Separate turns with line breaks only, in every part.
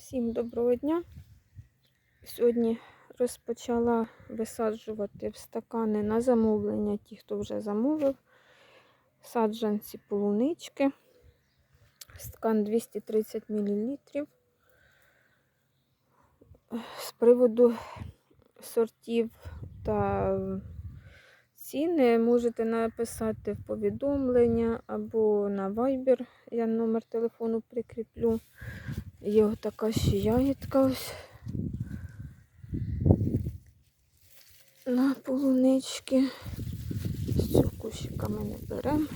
Всім доброго дня. Сьогодні розпочала висаджувати в стакани на замовлення, ті, хто вже замовив. Саджанці полунички. Стакан 230 мл. З приводу сортів та ціни можете написати в повідомлення або на Viber. Я номер телефону прикріплю. Є така ще ягідка ось на полунички. З цього кущика ми не беремо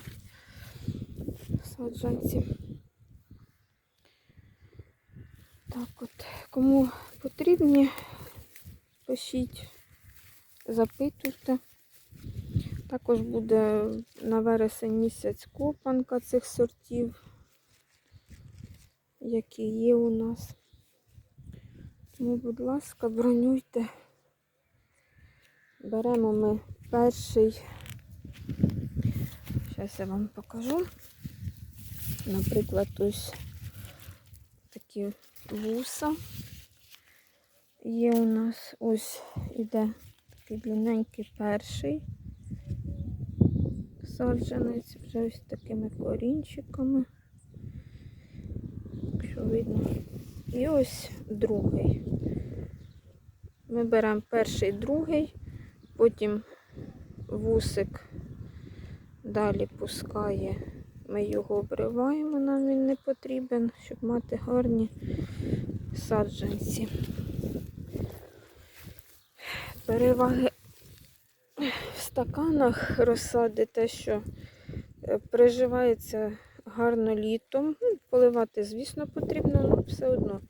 саджанці. Так от, кому потрібні, пишіть, запитуйте. Також буде на вересень місяць копанка цих сортів які є у нас. Тому, будь ласка, бронюйте. Беремо ми перший, зараз я вам покажу. Наприклад, ось такі вуса. Є у нас ось іде такий длинненький перший саджанець, вже ось такими корінчиками видно. І ось другий. Ми беремо перший, другий, потім вусик далі пускає, ми його обриваємо, нам він не потрібен, щоб мати гарні саджанці. Переваги в стаканах розсади те, що е, приживається гарно літом. Ну, Поливати, звісно, потрібно, але все одно.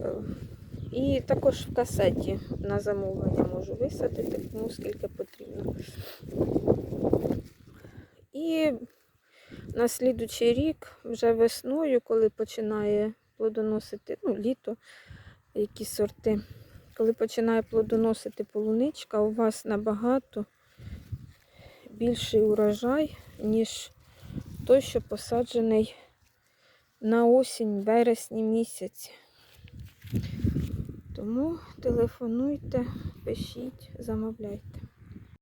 Е, І також в касеті на замовлення можу висадити, кому скільки потрібно. І на слідучий рік, вже весною, коли починає плодоносити, ну, літо, які сорти, коли починає плодоносити полуничка, у вас набагато більший урожай, ніж той, що посаджений на осінь, вересні місяці. Тому телефонуйте, пишіть, замовляйте.